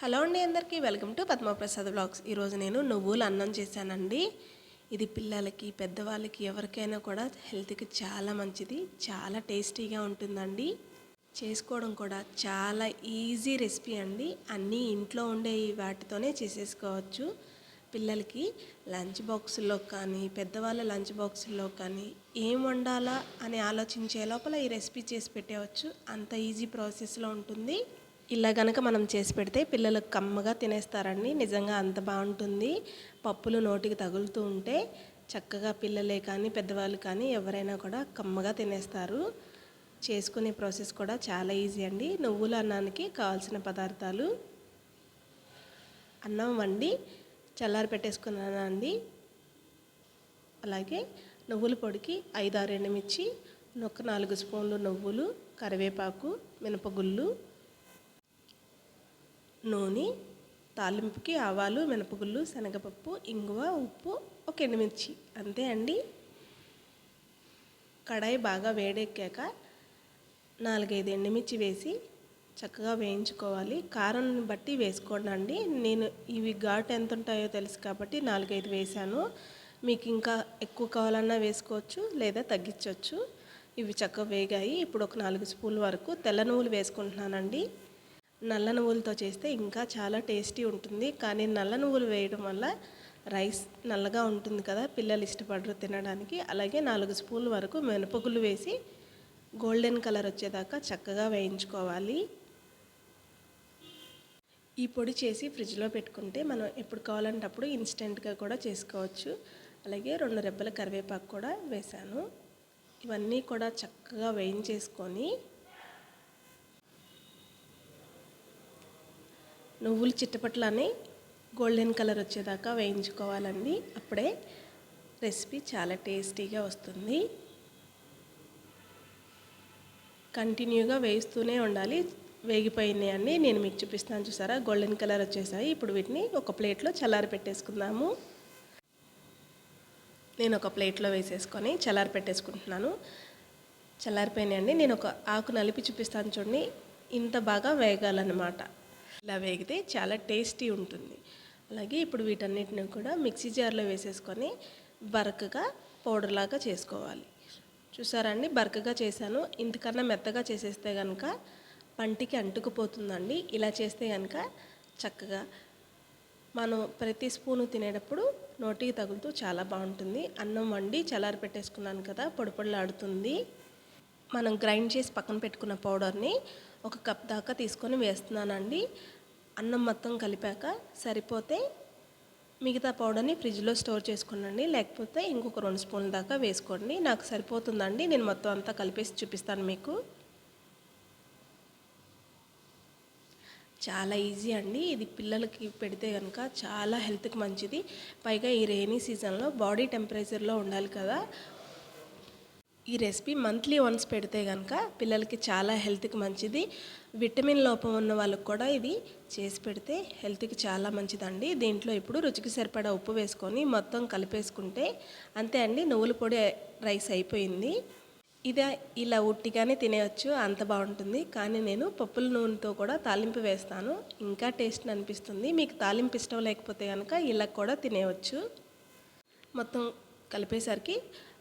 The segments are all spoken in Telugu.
హలో అండి అందరికీ వెల్కమ్ టు పద్మప్రసాద్ బ్లాగ్స్. ఈరోజు నేను నువ్వులు అన్నం చేశానండి. ఇది పిల్లలకి పెద్దవాళ్ళకి ఎవరికైనా కూడా హెల్త్కి చాలా మంచిది చాలా టేస్టీగా ఉంటుందండి. చేసుకోవడం కూడా చాలా ఈజీ రెసిపీ అండి. అన్నీ ఇంట్లో ఉండే వాటితోనే చేసేసుకోవచ్చు. పిల్లలకి లంచ్ బాక్సుల్లో కానీ పెద్దవాళ్ళ లంచ్ బాక్సుల్లో కానీ ఏం వండాలా అని ఆలోచించే లోపల ఈ రెసిపీ చేసి పెట్టేవచ్చు అంత ఈజీ ప్రాసెస్లో ఉంటుంది. ఇలా గనక మనం చేసి పెడితే పిల్లలు కమ్మగా తినేస్తారండి. నిజంగా అంత బాగుంటుంది. పప్పులు నోటికి తగులుతూ ఉంటే చక్కగా పిల్లలే కానీ పెద్దవాళ్ళు కానీ ఎవరైనా కూడా కమ్మగా తినేస్తారు. చేసుకునే ప్రాసెస్ కూడా చాలా ఈజీ అండి. నువ్వుల అన్నానికి కావాల్సిన పదార్థాలు. అన్నం వండి చల్లారి పెట్టేసుకున్నాను అండి? అలాగే నువ్వుల పొడికి ఐదారు ఎండుమిర్చి ఒక నాలుగు స్పూన్లు నువ్వులు కరివేపాకు మినపగుళ్ళు నూనె తాలింపుకి ఆవాలు మినపగుళ్ళు శనగపప్పు ఇంగువ ఉప్పు ఒక ఎండుమిర్చి. అంతే అండి. కడాయి బాగా వేడెక్కాక నాలుగైదు ఎండుమిర్చి వేసి చక్కగా వేయించుకోవాలి. కారం బట్టి వేసుకోండి అండి. నేను ఇవి ఘాటు ఎంత ఉంటాయో తెలుసు కాబట్టి నాలుగైదు వేసాను మీకు ఇంకా ఎక్కువ కావాలన్నా వేసుకోవచ్చు లేదా తగ్గించవచ్చు. ఇవి చక్కగా వేగాయి. ఇప్పుడు ఒక నాలుగు స్పూన్ల వరకు తెల్ల నువ్వులు వేసుకుంటున్నానండి. నల్ల నువ్వులతో చేస్తే ఇంకా చాలా టేస్టీ ఉంటుంది. కానీ నల్ల నువ్వులు వేయడం వల్ల రైస్ నల్లగా ఉంటుంది కదా పిల్లలు ఇష్టపడరు తినడానికి. అలాగే నాలుగు స్పూన్ల వరకు మినపగుళ్ళు వేసి గోల్డెన్ కలర్ వచ్చేదాకా చక్కగా వేయించుకోవాలి. ఈ పొడి చేసి ఫ్రిడ్జ్లో పెట్టుకుంటే మనం ఎప్పుడు కావాలంటే అప్పుడు ఇన్స్టెంట్గా కూడా చేసుకోవచ్చు. అలాగే రెండు రెబ్బల కరివేపాకు కూడా వేశాను. ఇవన్నీ కూడా చక్కగా వేయించేసుకొని నువ్వులు చిట్టపట్లని గోల్డెన్ కలర్ వచ్చేదాకా వేయించుకోవాలండి. అప్పుడే రెసిపీ చాలా టేస్టీగా వస్తుంది. కంటిన్యూగా వేస్తూనే ఉండాలి. వేగిపోయినాయి అండి నేను మీకు చూపిస్తాను చూసారా? గోల్డెన్ కలర్ వచ్చేసాయి. ఇప్పుడు వీటిని ఒక ప్లేట్లో చల్లారి పెట్టేసుకుందాము. నేను ఒక ప్లేట్లో వేసేసుకొని చల్లారి పెట్టేసుకుంటున్నాను. చల్లారిపోయినాయండి నేను ఒక ఆకు నలిపి చూపిస్తాను చూడండి. ఇంత బాగా వేగాలన్నమాట. ఇలా వేగితే చాలా టేస్టీ ఉంటుంది. అలాగే ఇప్పుడు వీటన్నిటిని కూడా మిక్సీ జార్లో వేసేసుకొని బరకగా పౌడర్ లాగా చేసుకోవాలి. చూసారండి బరకగా చేశాను. ఇంతకన్నా మెత్తగా చేసేస్తే కనుక పంటికి అంటుకుపోతుందండి. ఇలా చేస్తే కనుక చక్కగా మనం ప్రతి స్పూను తినేటప్పుడు నోటికి తగులుతూ చాలా బాగుంటుంది. అన్నం వండి చల్లారి పెట్టేసుకున్నాను కదా పొడి పొడిలాడుతుంది. మనం గ్రైండ్ చేసి పక్కన పెట్టుకున్న పౌడర్ని ఒక కప్ దాకా తీసుకొని వేస్తున్నానండి. అన్నం మొత్తం కలిపాక సరిపోతే మిగతా పౌడర్ని ఫ్రిడ్జ్లో స్టోర్ చేసుకోనండి. లేకపోతే ఇంకొక రెండు స్పూన్ల దాకా వేసుకోండి. నాకు సరిపోతుందండి. నేను మొత్తం అంతా కలిపేసి చూపిస్తాను మీకు. చాలా ఈజీ అండి. ఇది పిల్లలకి పెడితే కనుక చాలా హెల్త్కి మంచిది. పైగా ఈ రెయినీ సీజన్లో బాడీ టెంపరేచర్లో ఉండాలి కదా. ఈ రెసిపీ మంత్లీ వన్స్ పెడితే కనుక పిల్లలకి చాలా హెల్త్కి మంచిది. విటమిన్ లోపం ఉన్న వాళ్ళకి కూడా ఇది చేసి పెడితే హెల్త్కి చాలా మంచిదండి. దీంట్లో ఇప్పుడు రుచికి సరిపడా ఉప్పు వేసుకొని మొత్తం కలిపేసుకుంటే అంతే అండి. నువ్వుల పొడి రైస్ అయిపోయింది. ఇదే ఇలా ఉట్టిగానే తినేయచ్చు అంత బాగుంటుంది. కానీ నేను పప్పుల నూనెతో కూడా తాలింపు వేస్తాను. ఇంకా టేస్ట్ అనిపిస్తుంది. మీకు తాలింపు ఇష్టం లేకపోతే కనుక ఇలా కూడా తినేయవచ్చు మొత్తం కలిపేసరికి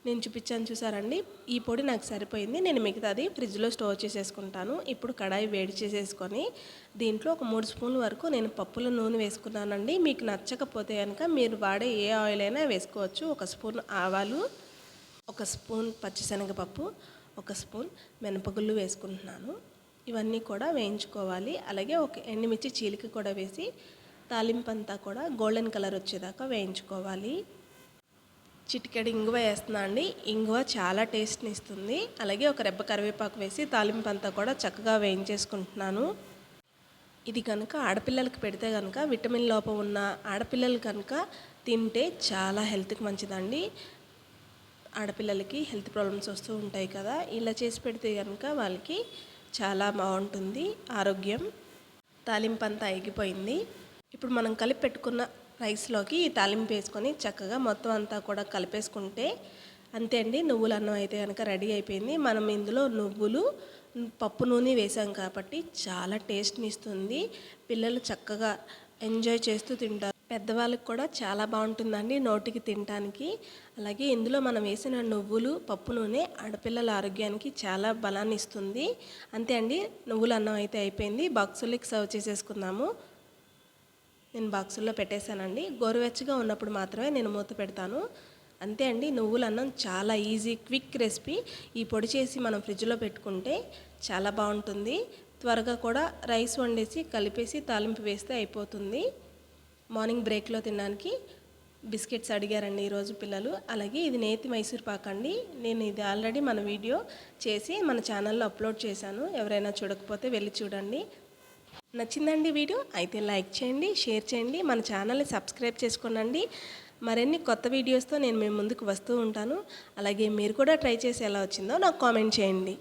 నేను చూపించాను చూసారండి. ఈ పొడి నాకు సరిపోయింది. నేను మిగతాది ఫ్రిడ్జ్లో స్టోర్ చేసేసుకుంటాను. ఇప్పుడు కడాయి వేడి చేసేసుకొని దీంట్లో ఒక మూడు స్పూన్ల వరకు నేను పప్పుల నూనె వేసుకున్నానండి. మీకు నచ్చకపోతే కనుక మీరు వాడే ఏ ఆయిల్ అయినా వేసుకోవచ్చు. ఒక స్పూన్ ఆవాలు ఒక స్పూన్ పచ్చిశనగపప్పు ఒక స్పూన్ మినపగుళ్ళు వేసుకుంటున్నాను. ఇవన్నీ కూడా వేయించుకోవాలి. అలాగే ఒక ఎండుమిర్చి చీలిక కూడా వేసి తాలింపు అంతా కూడా గోల్డెన్ కలర్ వచ్చేదాకా వేయించుకోవాలి. చిటికెడు ఇంగువ వేస్తున్నా అండి. ఇంగువ చాలా టేస్ట్ని ఇస్తుంది అలాగే ఒక రెబ్బ కరివేపాకు వేసి తాలింపు అంతా కూడా చక్కగా వేయించేసుకుంటున్నాను. ఇది కనుక ఆడపిల్లలకి పెడితే కనుక విటమిన్ లోపం ఉన్న ఆడపిల్లలు కనుక తింటే చాలా హెల్త్కి మంచిదండి. ఆడపిల్లలకి హెల్త్ ప్రాబ్లమ్స్ వస్తూ ఉంటాయి కదా ఇలా చేసి పెడితే కనుక వాళ్ళకి చాలా బాగుంటుంది. ఆరోగ్యం తాలింపు అంతా ఎగిపోయింది ఇప్పుడు మనం కలిపి పెట్టుకున్న రైస్లోకి ఈ తాలింపు వేసుకొని చక్కగా మొత్తం అంతా కూడా కలిపేసుకుంటే అంతే అండి నువ్వుల అన్నం అయితే కనుక రెడీ అయిపోయింది. మనం ఇందులో నువ్వులు పప్పు నూనె వేసాం కాబట్టి చాలా టేస్ట్ని ఇస్తుంది. పిల్లలు చక్కగా ఎంజాయ్ చేస్తూ తింటారు. పెద్దవాళ్ళకి కూడా చాలా బాగుంటుందండి నోటికి తినటానికి. అలాగే ఇందులో మనం వేసిన నువ్వులు పప్పు నూనె ఆడపిల్లల ఆరోగ్యానికి చాలా బలాన్ని ఇస్తుంది. అంతే అండి నువ్వుల అన్నం అయితే అయిపోయింది. బాక్సులకి సర్వ్ చేసేసుకుందాము. నేను బాక్సుల్లో పెట్టేశానండి. గోరువెచ్చగా ఉన్నప్పుడు మాత్రమే నేను మూత పెడతాను. అంతే అండి నువ్వుల అన్నం చాలా ఈజీ క్విక్ రెసిపీ. ఈ పొడి చేసి మనం ఫ్రిడ్జ్లో పెట్టుకుంటే చాలా బాగుంటుంది. త్వరగా కూడా రైస్ వండేసి కలిపేసి తాలింపు వేస్తే అయిపోతుంది. మార్నింగ్ బ్రేక్లో తినడానికి బిస్కెట్స్ అడిగారండి ఈరోజు పిల్లలు. అలాగే ఇది నేతి మైసూర్ పాక్ అండి. నేను ఇది ఆల్రెడీ మన వీడియో చేసి మన ఛానల్లో అప్లోడ్ చేశాను. ఎవరైనా చూడకపోతే వెళ్ళి చూడండి. నచ్చిందండి వీడియో అయితే లైక్ చేయండి షేర్ చేయండి మన ఛానల్ని సబ్స్క్రైబ్ చేసుకోనండి. మరిన్ని కొత్త వీడియోస్తో నేను మీ ముందుకు వస్తూ ఉంటాను. అలాగే మీరు కూడా ట్రై చేసి ఎలా వచ్చిందో నాకు కామెంట్ చేయండి.